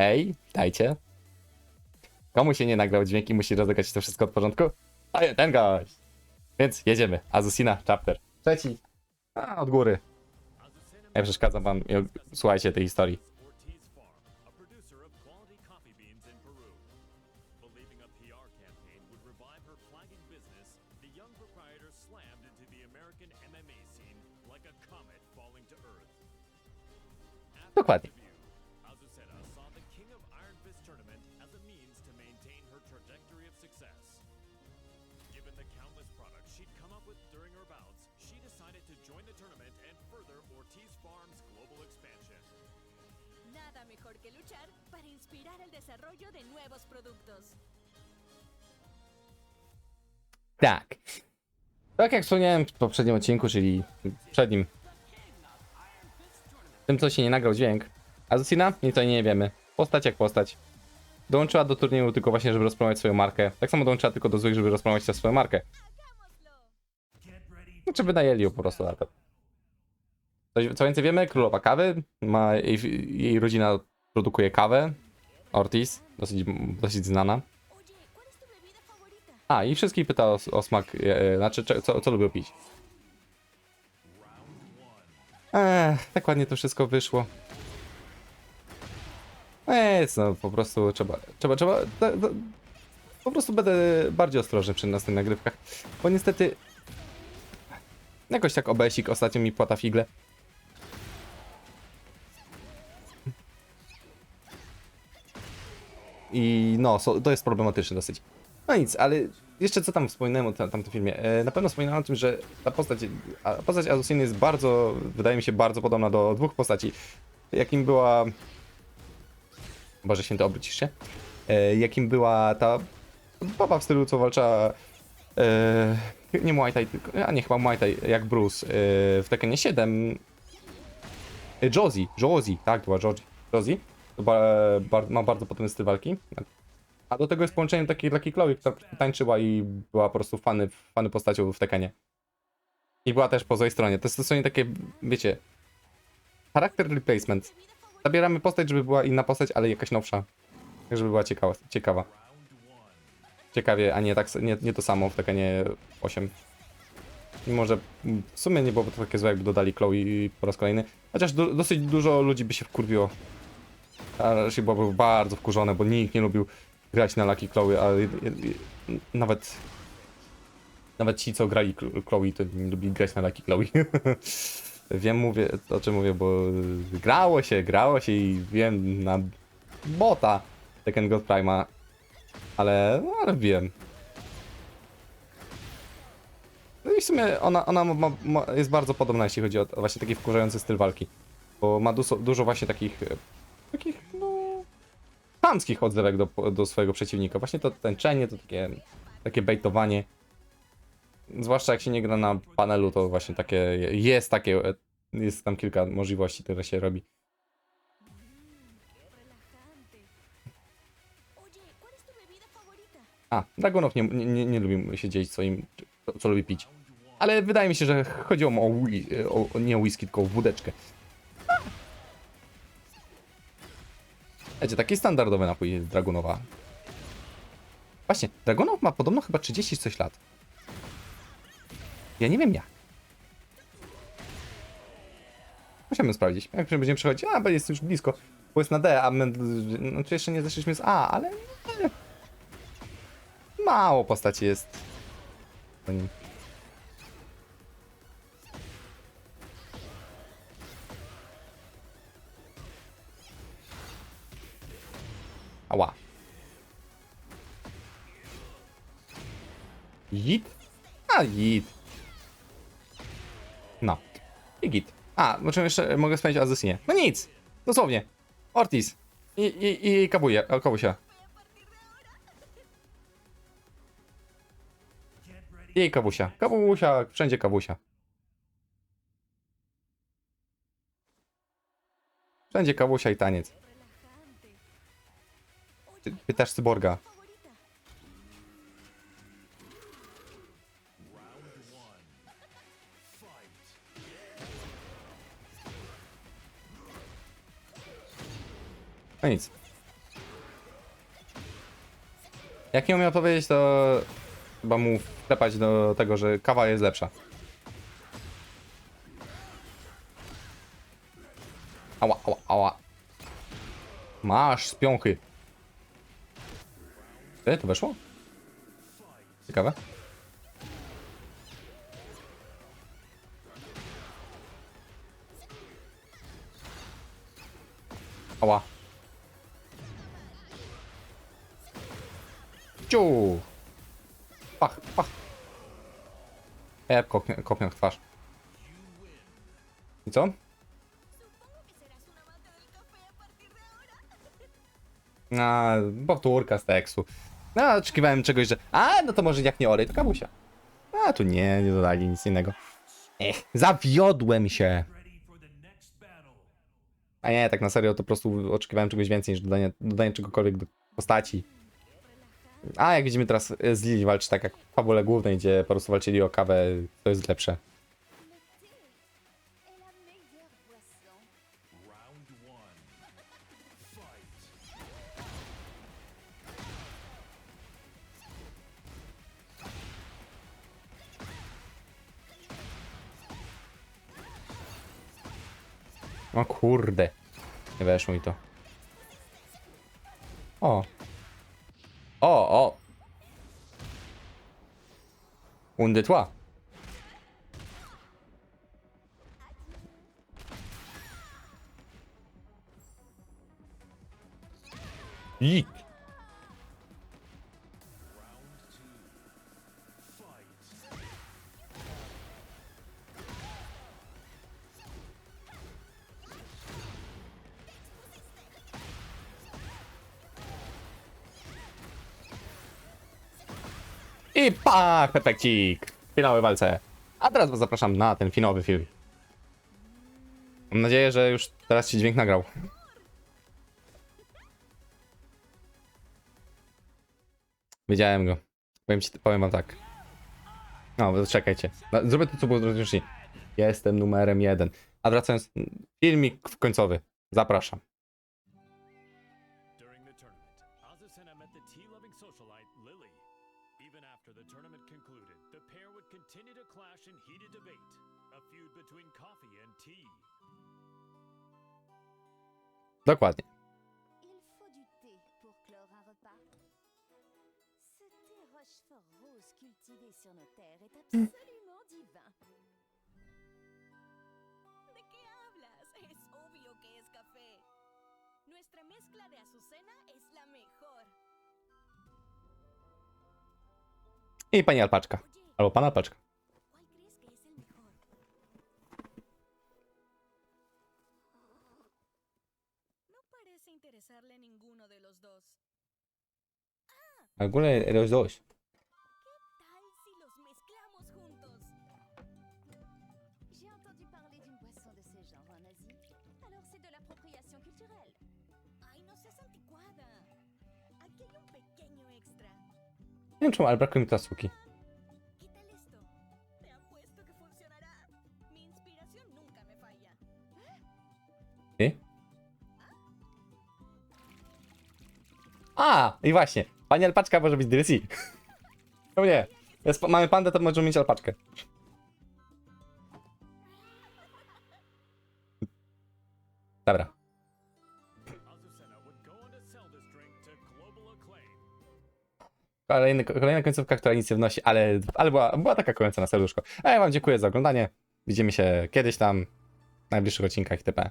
Ej, dajcie. Komu się nie nagrał dźwięki, musi rozegrać to wszystko od porządku? A ja, ten gość. Więc jedziemy. Azucina, chapter. Trzeci. A, od góry. Nie przeszkadzam wam. Słuchajcie tej historii. Ortiz to join the tournament and further Ortiz Farm's global expansion. Nada mejor que luchar para inspirar el desarrollo de nuevos productos. Tak. Tak jak wspomniałem w poprzednim odcinku, czyli przednim. Tym, co się nie nagrał dźwięk. Azucina? Nic o niej nie wiemy. Postać jak postać. Dołączyła do turnieju tylko właśnie, żeby rozpromować swoją markę. Tak samo dołączyła tylko do złych, żeby rozpromować swoją markę. ¡Hagámoslo! Znaczy wynajęli ją po prostu na to. Co więcej wiemy, królowa kawy, ma, jej, jej rodzina produkuje kawę. Ortiz, dosyć, dosyć znana. A, i wszystkich pyta o, o smak, e, znaczy cze- co, co lubią pić. Ech, tak ładnie to wszystko wyszło. Eee, no po prostu trzeba, trzeba, trzeba, da, da, po prostu będę bardziej ostrożny przy następnych nagrywkach, bo niestety jakoś tak obesik ostatnio mi płata figle. I no, so, to jest problematyczne dosyć. No nic, ale jeszcze co tam wspominałem o tam, tamtym filmie. E, na pewno wspominałem o tym, że ta postać, a postać Azuciny jest bardzo, wydaje mi się, bardzo podobna do dwóch postaci. Jakim była... Boże święty, obrócisz się? E, jakim była ta baba w stylu, co walcza... E, nie Muay Thai, tylko... A nie, chyba Muay Thai, jak Bruce. E, w Tekkenie 7... E, Josie, Josie, tak, była Josie. Josie. To ba, ma bardzo podobny styl walki. A do tego jest połączenie takiej Lucky Chloe, która tańczyła i była po prostu fany, fany postacią w Tekkenie. I była też po złej stronie. To jest dosłownie takie, wiecie, charakter replacement. Zabieramy postać, żeby była inna postać, ale jakaś nowsza. Tak, Żeby była ciekawa. ciekawa. Ciekawie, a nie, tak, nie, nie to samo w Tekkenie 8. Mimo, że w sumie nie byłoby to takie złe, jakby dodali Chloe po raz kolejny. Chociaż du dosyć dużo ludzi by się wkurwiło. A raczej byłoby bardzo wkurzone, bo nikt nie lubił grać na Lucky Chloe, ale nawet nawet ci, co grali Chlo- Chloe, to nie lubili grać na Lucky Chloe. wiem, mówię, o czym mówię, bo grało się, grało się i wiem na bota Tekken God Prima, ale, ale wiem. No i w sumie ona, ona ma, ma, jest bardzo podobna, jeśli chodzi o, o właśnie taki wkurzający styl walki. Bo ma dużo, dużo właśnie takich, e, takich, no, chamskich odzewek do, do swojego przeciwnika. Właśnie to tęczenie, to takie, takie bejtowanie. Zwłaszcza jak się nie gra na panelu, to właśnie takie, jest takie, e, jest tam kilka możliwości, które się robi. A, Dragonow nie, nie, nie, lubi się dzielić swoim, co, co lubi pić. Ale wydaje mi się, że chodziło mu o, wi- o, nie o whisky, tylko o wódeczkę. Wiecie, taki standardowy napój Dragunowa. Właśnie, Dragunow ma podobno chyba 30 coś lat. Ja nie wiem jak. Musiałbym sprawdzić. Jak będziemy przechodzić, a, bo jest już blisko. Bo jest na D, a my, no, jeszcze nie zeszliśmy z A, ale... Mało postaci jest. po. Ała. Git? A, git. No. I git. A, czym jeszcze mogę wspomnieć o Azusinie? No nic. Dosłownie. Ortiz. I, i, i Kabuya, o, Kabusia. I kawusia. Kawusia, wszędzie kawusia. Wszędzie kawusia i taniec. Pytasz cyborga. No nic. Jak nie umiał powiedzieć, to chyba mu wklepać do tego, że kawa jest lepsza. Ała, ała, ała. Masz z piąchy. Ty, to weszło? Ciekawe. Ała. Ciu! Pach, pach. Ja kopnię, kopnię w twarz. I co? A. A, powtórka z tekstu. No, oczekiwałem czegoś, że. A, no to może jak nie olej, to kabusia. A, tu nie, nie dodali nic innego. Ech, zawiodłem się. A nie, tak na serio, to po prostu oczekiwałem czegoś więcej niż dodanie, dodanie czegokolwiek do postaci. A jak widzimy teraz e, z Lili walczy tak jak w fabule głównej, gdzie po prostu walczyli o kawę, to jest lepsze. O kurde. Nie weszło mi to. O. O, o. Un de toi. I. I pach, perfekcik. W finałowej walce. A teraz was zapraszam na ten finałowy film. Mam nadzieję, że już teraz się dźwięk nagrał. Wiedziałem go. Powiem, ci, powiem wam tak. No, czekajcie. No, Zrobię to, co było wcześniej. Jestem numerem jeden. A wracając, filmik końcowy. Zapraszam. café. Nuestra mezcla de azucena es la mejor. I pani alpaczka. Albo pan alpaczka. Un pequeño extra. Nie wiem czemu, ale brakuje mi krasuki. I właśnie. Pani alpaczka może być DLC. No nie. Jest, mamy pandę, to możemy mieć alpaczkę. Dobra. Kolejny, kolejna końcówka, która nic nie wnosi, ale, ale była, była taka końca na serduszko. A ja wam dziękuję za oglądanie. Widzimy się kiedyś tam, w najbliższych odcinkach itp.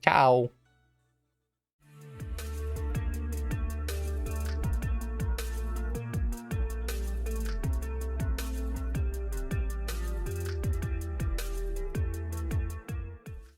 Ciao!